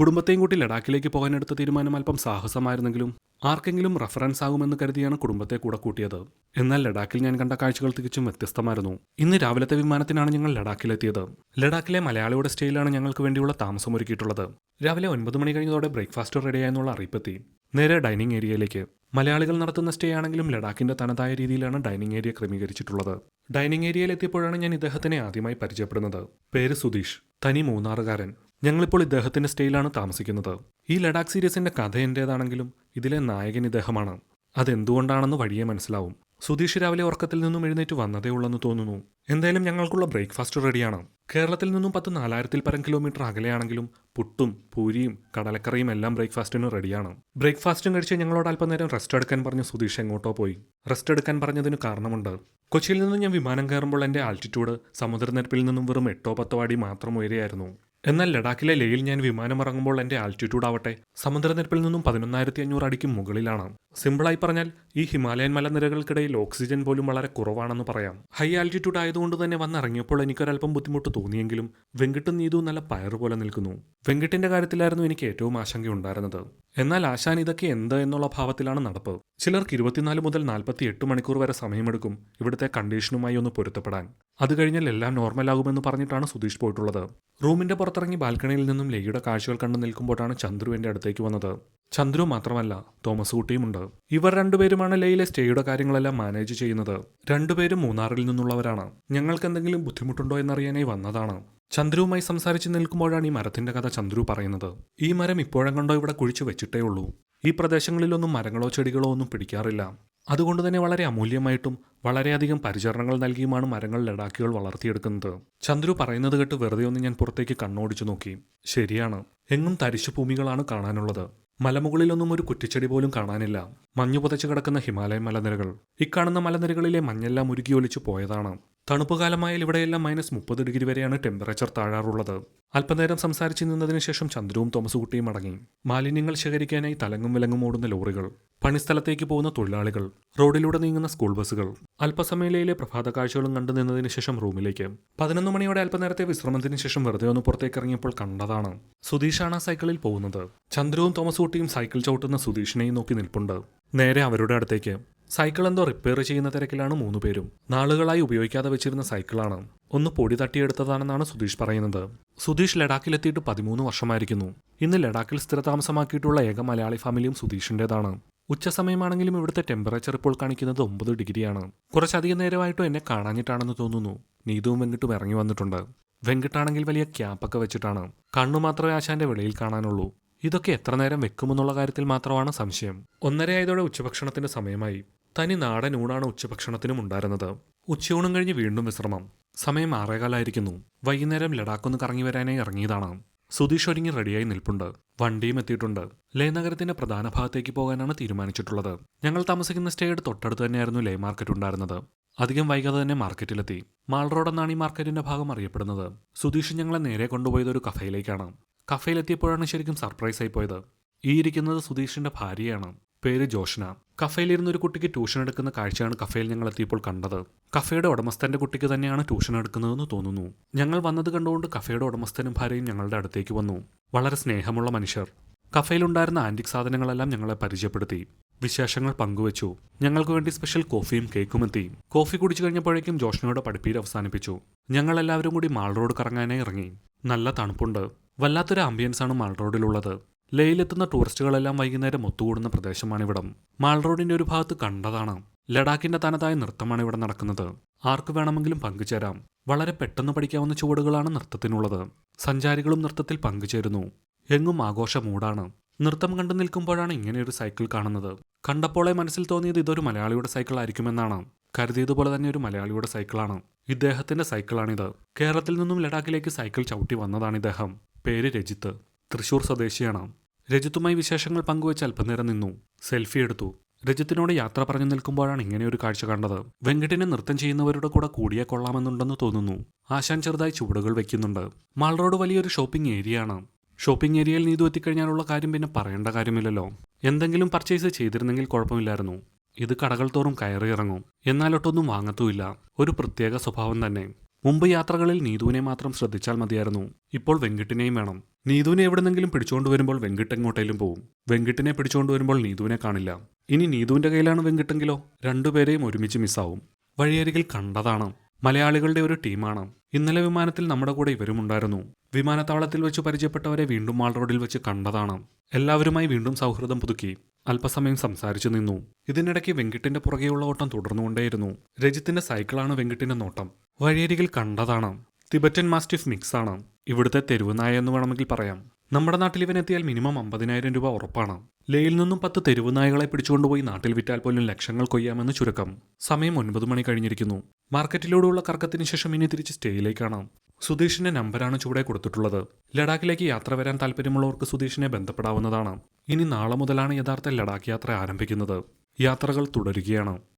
കുടുംബത്തെയും കൂട്ടി ലഡാക്കിലേക്ക് പോകാനെടുത്ത തീരുമാനം അല്പം സാഹസമായിരുന്നെങ്കിലും ആർക്കെങ്കിലും റഫറൻസ് ആകുമെന്ന് കരുതിയാണ് കുടുംബത്തെ കൂടെ കൂട്ടിയത്. എന്നാൽ ലഡാക്കിൽ ഞാൻ കണ്ട കാഴ്ചകൾ തികച്ചും വ്യത്യസ്തമായിരുന്നു. ഇന്ന് രാവിലത്തെ വിമാനത്തിനാണ് ഞങ്ങൾ ലഡാക്കിലെത്തിയത്. ലഡാക്കിലെ മലയാളിയുടെ സ്റ്റേയിലാണ് ഞങ്ങൾക്ക് വേണ്ടിയുള്ള താമസം ഒരുക്കിയിട്ടുള്ളത്. രാവിലെ ഒൻപത് മണി കഴിഞ്ഞതോടെ ബ്രേക്ക്ഫാസ്റ്റ് റെഡിയായെന്നുള്ള അറിയിപ്പെത്തി. നേരെ ഡൈനിങ് ഏരിയയിലേക്ക്. മലയാളികൾ നടത്തുന്ന സ്റ്റേ ആണെങ്കിലും ലഡാക്കിന്റെ തനതായ രീതിയിലാണ് ഡൈനിങ് ഏരിയ ക്രമീകരിച്ചിട്ടുള്ളത്. ഡൈനിങ് ഏരിയയിൽ എത്തിയപ്പോഴാണ് ഞാൻ ഇദ്ദേഹത്തിനെ ആദ്യമായി പരിചയപ്പെടുന്നത്. പേര് സുധീഷ്. തനി മൂന്നാറുകാരൻ. ഞങ്ങളിപ്പോൾ ഇദ്ദേഹത്തിന്റെ സ്റ്റേയിലാണ് താമസിക്കുന്നത്. ഈ ലഡാക്ക് സീരീസിന്റെ കഥ എന്റേതാണെങ്കിലും ഇതിലെ നായകൻ ഇദ്ദേഹമാണ്. അതെന്തുകൊണ്ടാണെന്ന് വഴിയെ മനസ്സിലാവും. സുധീഷ് രാവിലെ ഉറക്കത്തിൽ നിന്നും എഴുന്നേറ്റ് വന്നതേ ഉള്ളെന്ന് തോന്നുന്നു. എന്തായാലും ഞങ്ങൾക്കുള്ള ബ്രേക്ക്ഫാസ്റ്റ് റെഡിയാണ്. കേരളത്തിൽ നിന്നും പത്ത് നാലായിരത്തിൽ പരം കിലോമീറ്റർ അകലെയാണെങ്കിലും പുട്ടും പൂരിയും കടലക്കറിയും എല്ലാം ബ്രേക്ക്ഫാസ്റ്റിന് റെഡിയാണ്. ബ്രേക്ക്ഫാസ്റ്റും കഴിച്ച് ഞങ്ങളോട് അല്പനേരം റെസ്റ്റ് എടുക്കാൻ പറഞ്ഞ് സുധീഷ് എങ്ങോട്ടോ പോയി. റെസ്റ്റ് എടുക്കാൻ പറഞ്ഞതിന് കാരണമുണ്ട്. കൊച്ചിയിൽ നിന്നും ഞാൻ വിമാനം കയറുമ്പോൾ എന്റെ ആൾട്ടിറ്റ്യൂഡ് സമുദ്രനിരപ്പിൽ നിന്നും വെറും എട്ടോ പത്തോ അടി മാത്രം ഉയരെയായിരുന്നു. എന്നാൽ ലഡാക്കിലെ ലേയിൽ ഞാൻ വിമാനം ഇറങ്ങുമ്പോൾ എന്റെ ആൾട്ടിറ്റ്യൂഡ് ആവട്ടെ. സമുദ്രനിരപ്പിൽ നിന്നും പതിനൊന്നായിരത്തി അഞ്ഞൂറ് അടിക്ക് മുകളിലാണ്. സിമ്പിളായി പറഞ്ഞാൽ ഈ ഹിമാലയൻ മലനിരകൾക്കിടയിൽ ഓക്സിജൻ പോലും വളരെ കുറവാണെന്ന് പറയാം. ഹൈ ആൾട്ടിറ്റ്യൂഡ് ആയതുകൊണ്ട് തന്നെ വന്നിറങ്ങിയപ്പോൾ എനിക്കൊരല്പം ബുദ്ധിമുട്ട് തോന്നിയെങ്കിലും വെങ്കിട്ടും നീതു നല്ല പയർ പോലെ നിൽക്കുന്നു. വെങ്കിട്ടിന്റെ കാര്യത്തിലായിരുന്നു എനിക്ക് ഏറ്റവും ആശങ്കയുണ്ടായിരുന്നത്. എന്നാൽ ആശാൻ ഇതൊക്കെ എന്ത് എന്നുള്ള ഭാവത്തിലാണ് നടപ്പ്. ചിലർക്ക് ഇരുപത്തിനാല് മുതൽ നാൽപ്പത്തി എട്ട് മണിക്കൂർ വരെ സമയമെടുക്കും ഇവിടുത്തെ കണ്ടീഷനുമായി ഒന്ന് പൊരുത്തപ്പെടാൻ. അത് കഴിഞ്ഞാൽ എല്ലാം നോർമലാകുമെന്ന് പറഞ്ഞിട്ടാണ് സുധീഷ് പോയിട്ടുള്ളത്. റൂമിന്റെ പുറത്തിറങ്ങി ബാൽക്കണിയിൽ നിന്നും ലേയുടെ കാഴ്ചകൾ കണ്ടു നിൽക്കുമ്പോഴാണ് ചന്ദ്രു എന്റെ അടുത്തേക്ക് വന്നത്. ചന്ദ്രു മാത്രമല്ല തോമസ് കുട്ടിയുമുണ്ട് ഇവർ രണ്ടുപേരുമാണ് ലേയിലെ സ്റ്റേയുടെ കാര്യങ്ങളെല്ലാം മാനേജ് ചെയ്യുന്നത്. രണ്ടുപേരും മൂന്നാറിൽ നിന്നുള്ളവരാണ്. ഞങ്ങൾക്ക് എന്തെങ്കിലും ബുദ്ധിമുട്ടുണ്ടോ എന്നറിയാനായി വന്നതാണ്. ചന്ദ്രുവുമായി സംസാരിച്ച് നിൽക്കുമ്പോഴാണ് ഈ മരത്തിന്റെ കഥ ചന്ദ്രു പറയുന്നത്. ഈ മരം ഇപ്പോഴും കണ്ടോ ഇവിടെ കുഴിച്ചു വെച്ചിട്ടേ ഉള്ളൂ ഈ പ്രദേശങ്ങളിലൊന്നും മരങ്ങളോ ചെടികളോ ഒന്നും പിടിക്കാറില്ല. അതുകൊണ്ട് തന്നെ വളരെ അമൂല്യമായിട്ടും വളരെയധികം പരിചരണങ്ങൾ നൽകിയുമാണ് മരങ്ങൾ ലഡാക്കികൾ വളർത്തിയെടുക്കുന്നത്. ചന്ദ്രു പറയുന്നത് കേട്ട് വെറുതെ ഒന്ന് ഞാൻ പുറത്തേക്ക് കണ്ണോടിച്ചു നോക്കി. ശരിയാണ്. എങ്ങും തരിശു ഭൂമികളാണ് കാണാനുള്ളത്. മലമുകളിലൊന്നും ഒരു കുറ്റിച്ചെടി പോലും കാണാനില്ല. മഞ്ഞു പുതച്ചു കിടക്കുന്ന ഹിമാലയൻ മലനിരകൾ. ഇക്കാണുന്ന മലനിരകളിലെ മഞ്ഞെല്ലാം ഉരുകി ഒലിച്ചു പോയതാണ് തണുപ്പുകാലമായാൽ ഇവിടെയെല്ലാം മൈനസ് മുപ്പത് ഡിഗ്രി വരെയാണ് ടെമ്പറേച്ചർ താഴാറുള്ളത്. അല്പനേരം സംസാരിച്ചു നിന്നതിന് ശേഷം ചന്ദ്രവും തോമസുകുട്ടിയും മടങ്ങി മാലിന്യങ്ങൾ ശേഖരിക്കാനായി തലങ്ങും വിലങ്ങും ഓടുന്ന ലോറികൾ പണിസ്ഥലത്തേക്ക് പോകുന്ന തൊഴിലാളികൾ റോഡിലൂടെ നീങ്ങുന്ന സ്കൂൾ ബസ്സുകൾ അല്പസമയലയിലെ പ്രഭാത കാഴ്ചകളും കണ്ടു നിന്നതിന് ശേഷം റൂമിലേക്ക്. പതിനൊന്ന് മണിയോടെ അല്പനേരത്തെ വിശ്രമത്തിന് ശേഷം വെറുതെ ഒന്ന് പുറത്തേക്ക് ഇറങ്ങിയപ്പോൾ കണ്ടതാണ്. സുധീഷാണ് സൈക്കിളിൽ പോകുന്നത്. ചന്ദ്രവും തോമസുകുട്ടിയും സൈക്കിൾ ചവിട്ടുന്ന സുധീഷിനെയും നോക്കി നിൽപ്പുണ്ട്. നേരെ അവരുടെ അടുത്തേക്ക്. സൈക്കിൾ എന്തോ റിപ്പയർ ചെയ്യുന്ന തിരക്കിലാണ് മൂന്നുപേരും നാളുകളായി ഉപയോഗിക്കാതെ വെച്ചിരുന്ന സൈക്കിളാണ്. ഒന്ന് പൊടി തട്ടിയെടുത്തതാണെന്നാണ് സുധീഷ് പറയുന്നത്. സുധീഷ് ലഡാക്കിലെത്തിയിട്ട് പതിമൂന്ന് വർഷമായിരിക്കുന്നു. ഇന്ന് ലഡാക്കിൽ സ്ഥിരതാമസമാക്കിയിട്ടുള്ള ഏക മലയാളി ഫാമിലിയും സുധീഷിന്റെതാണ് ഉച്ചസമയമാണെങ്കിലും ഇവിടുത്തെ ടെമ്പറേച്ചർ ഇപ്പോൾ കാണിക്കുന്നത് ഒമ്പത് ഡിഗ്രിയാണ്. കുറച്ചധികം നേരമായിട്ടും എന്നെ കാണാഞ്ഞിട്ടാണെന്ന് തോന്നുന്നു. നീതുവും വെങ്കിട്ടും ഇറങ്ങി വന്നിട്ടുണ്ട്. വെങ്കിട്ടാണെങ്കിൽ വലിയ ക്യാപ്പൊക്കെ വെച്ചിട്ടാണ്. കണ്ണു മാത്രമേ ആശാന്റെ വെളിയിൽ കാണാനുള്ളൂ. ഇതൊക്കെ എത്ര നേരം വെക്കുമെന്നുള്ള കാര്യത്തിൽ മാത്രമാണ് സംശയം. ഒന്നരയായതോടെ ഉച്ചഭക്ഷണത്തിന്റെ സമയമായി. തനി നാടൻ ഊണാണ് ഉച്ചഭക്ഷണത്തിനും ഉണ്ടായിരുന്നത്. ഉച്ചയൂണും കഴിഞ്ഞ് വീണ്ടും വിശ്രമം. സമയം ആറേകാലായിരിക്കുന്നു. വൈകുന്നേരം ലഡാക്കൊന്ന് കറങ്ങി വരാനായി ഇറങ്ങിയതാണ്. സുധീഷ് ഒരുങ്ങി റെഡിയായി നിൽപ്പുണ്ട്. വണ്ടിയും എത്തിയിട്ടുണ്ട്. ലേ നഗരത്തിന്റെ പ്രധാന ഭാഗത്തേക്ക് പോകാനാണ് തീരുമാനിച്ചിട്ടുള്ളത്. ഞങ്ങൾ താമസിക്കുന്ന സ്റ്റേയുടെ തൊട്ടടുത്ത് തന്നെയായിരുന്നു ലേ മാർക്കറ്റ് ഉണ്ടായിരുന്നത്. അധികം വൈകാതെ തന്നെ മാർക്കറ്റിലെത്തി. മാൾ റോഡ് എന്നാണ് ഈ മാർക്കറ്റിന്റെ ഭാഗം അറിയപ്പെടുന്നത്. സുധീഷ് ഞങ്ങളെ നേരെ കൊണ്ടുപോയത് ഒരു കഫയിലേക്കാണ്. കഫയിലെത്തിയപ്പോഴാണ് ശരിക്കും സർപ്രൈസ് ആയി പോയത്. ഈ ഇരിക്കുന്നത് സുധീഷിന്റെ ഭാര്യയാണ്. പേര് ജോഷ്ന. കഫയിലിരുന്ന ഒരു കുട്ടിക്ക് ട്യൂഷൻ എടുക്കുന്ന കാഴ്ചയാണ് കഫയിൽ ഞങ്ങൾ എത്തിയപ്പോൾ കണ്ടത്. കഫയുടെ ഉടമസ്ഥന്റെ കുട്ടിക്ക് തന്നെയാണ് ട്യൂഷൻ എടുക്കുന്നതെന്ന് തോന്നുന്നു. ഞങ്ങൾ വന്നത് കണ്ടുകൊണ്ട് കഫയുടെ ഉടമസ്ഥനും ഭാര്യയും ഞങ്ങളുടെ അടുത്തേക്ക് വന്നു. വളരെ സ്നേഹമുള്ള മനുഷ്യർ. കഫയിലുണ്ടായിരുന്ന ആന്റിക് സാധനങ്ങളെല്ലാം ഞങ്ങളെ പരിചയപ്പെടുത്തി. വിശേഷങ്ങൾ പങ്കുവച്ചു. ഞങ്ങൾക്ക് വേണ്ടി സ്പെഷ്യൽ കോഫിയും കേക്കും എത്തി. കോഫി കുടിച്ചു കഴിഞ്ഞപ്പോഴേക്കും ജോഷ്നയുടെ പഠിപ്പീര് അവസാനിപ്പിച്ചു. ഞങ്ങൾ എല്ലാവരും കൂടി മാൾ റോഡ് കറങ്ങാനായി ഇറങ്ങി. നല്ല തണുപ്പുണ്ട്. വല്ലാത്തൊരു ആംബിയൻസ് ആണ് മാൾ റോഡിലുള്ളത്. ലേയിലെത്തുന്ന ടൂറിസ്റ്റുകളെല്ലാം വൈകുന്നേരം ഒത്തുകൂടുന്ന പ്രദേശമാണിവിടം. മാൾ റോഡിന്റെ ഒരു ഭാഗത്ത് കണ്ടതാണ്. ലഡാക്കിന്റെ തനതായ നൃത്തമാണ് ഇവിടെ നടക്കുന്നത്. ആർക്ക് വേണമെങ്കിലും പങ്കുചേരാം. വളരെ പെട്ടെന്ന് പഠിക്കാവുന്ന ചുവടുകളാണ് നൃത്തത്തിനുള്ളത്. സഞ്ചാരികളും നൃത്തത്തിൽ പങ്കുചേരുന്നു. എങ്ങും ആഘോഷ മൂടാണ് നൃത്തം കണ്ടു നിൽക്കുമ്പോഴാണ് ഇങ്ങനെയൊരു സൈക്കിൾ കാണുന്നത്. കണ്ടപ്പോളെ മനസ്സിൽ തോന്നിയത് ഇതൊരു മലയാളിയുടെ സൈക്കിൾ ആയിരിക്കുമെന്നാണ് കരുതിയതുപോലെ തന്നെ ഒരു മലയാളിയുടെ സൈക്കിളാണ്. ഇദ്ദേഹത്തിന്റെ സൈക്കിളാണിത്. കേരളത്തിൽ നിന്നും ലഡാക്കിലേക്ക് സൈക്കിൾ ചവിട്ടി വന്നതാണ് ഇദ്ദേഹം. പേര് രജിത്ത്. തൃശൂർ സ്വദേശിയാണ്. രജിത്തുമായി വിശേഷങ്ങൾ പങ്കുവച്ച് അല്പനേരം നിന്നു. സെൽഫി എടുത്തു. രജിത്തിനോട് യാത്ര പറഞ്ഞു നിൽക്കുമ്പോഴാണ് ഇങ്ങനെ ഒരു കാഴ്ച കണ്ടത്. വെങ്കിട്ടിനെ നൃത്തം ചെയ്യുന്നവരുടെ കൂടെ കൂടിയേ കൊള്ളാമെന്നുണ്ടെന്ന് തോന്നുന്നു. ആശാൻ ചെറുതായി ചുവടുകൾ വെക്കുന്നുണ്ട്. മാൾ റോഡ് വലിയൊരു ഷോപ്പിംഗ് ഏരിയ ആണ് ഷോപ്പിംഗ് ഏരിയയിൽ നീതു എത്തിക്കഴിഞ്ഞാലുള്ള കാര്യം പിന്നെ പറയേണ്ട കാര്യമില്ലല്ലോ. എന്തെങ്കിലും പർച്ചേസ് ചെയ്തിരുന്നെങ്കിൽ കുഴപ്പമില്ലായിരുന്നു. ഇത് കടകൾ തോറും കയറി ഇറങ്ങും. എന്നാലൊട്ടൊന്നും വാങ്ങത്തുമില്ല. ഒരു പ്രത്യേക സ്വഭാവം തന്നെ. മുമ്പ് യാത്രകളിൽ നീതുവിനെ മാത്രം ശ്രദ്ധിച്ചാൽ മതിയായിരുന്നു. ഇപ്പോൾ വെങ്കിട്ടിനെയും വേണം. നീതുവിനെ എവിടെന്നെങ്കിലും പിടിച്ചുകൊണ്ട് വരുമ്പോൾ വെങ്കിട്ട് എങ്ങോട്ടേലും പോവും. വെങ്കിട്ടിനെ പിടിച്ചുകൊണ്ട് വരുമ്പോൾ നീതുവിനെ കാണില്ല. ഇനി നീതുവിന്റെ കയ്യിലാണ് വെങ്കിട്ടെങ്കിലോ? രണ്ടുപേരെയും ഒരുമിച്ച് മിസ്സാവും. വഴിയരികിൽ കണ്ടതാണ്. മലയാളികളുടെ ഒരു ടീമാണ്. ഇന്നലെ വിമാനത്തിൽ നമ്മുടെ കൂടെ ഇവരുമുണ്ടായിരുന്നു വിമാനത്താവളത്തിൽ വെച്ച് പരിചയപ്പെട്ടവരെ വീണ്ടും മാൾ റോഡിൽ വെച്ച് കണ്ടതാണ്. എല്ലാവരുമായി വീണ്ടും സൗഹൃദം പുതുക്കി. അല്പസമയം സംസാരിച്ചു നിന്നു. ഇതിനിടയ്ക്ക് വെങ്കിട്ടിന്റെ പുറകെയുള്ള ഓട്ടം തുടർന്നുകൊണ്ടേയിരുന്നു. രജിത്തിന്റെ സൈക്കിളാണ് വെങ്കിട്ടിന്റെ നോട്ടം. വഴിയരികിൽ കണ്ടതാണ്. തിബറ്റൻ മാസ്റ്റിഫ് മിക്സ് ആണ് ഇവിടുത്തെ തെരുവ് നായ എന്ന് വേണമെങ്കിൽ പറയാം. നമ്മുടെ നാട്ടിൽ ഇവനെത്തിയാൽ മിനിമം അമ്പതിനായിരം രൂപ ഉറപ്പാണ്. ലേയിൽ നിന്നും പത്ത് തെരുവ് നായകളെ പിടിച്ചുകൊണ്ടുപോയി നാട്ടിൽ വിറ്റാൽ പോലും ലക്ഷങ്ങൾ കൊയ്യാമെന്ന് ചുരുക്കം. സമയം ഒൻപത് മണി കഴിഞ്ഞിരിക്കുന്നു. മാർക്കറ്റിലൂടെയുള്ള കർക്കത്തിന് ശേഷം ഇനി തിരിച്ച് സ്റ്റേയിലേക്കാണ്. സുധീഷിന്റെ നമ്പറാണ് ചൂടെ കൊടുത്തിട്ടുള്ളത്. ലഡാക്കിലേക്ക് യാത്ര വരാൻ താല്പര്യമുള്ളവർക്ക് സുധീഷിനെ ബന്ധപ്പെടാവുന്നതാണ്. ഇനി നാളെ മുതലാണ് യഥാർത്ഥ ലഡാക്ക് യാത്ര ആരംഭിക്കുന്നത്. യാത്രകൾ തുടരുകയാണ്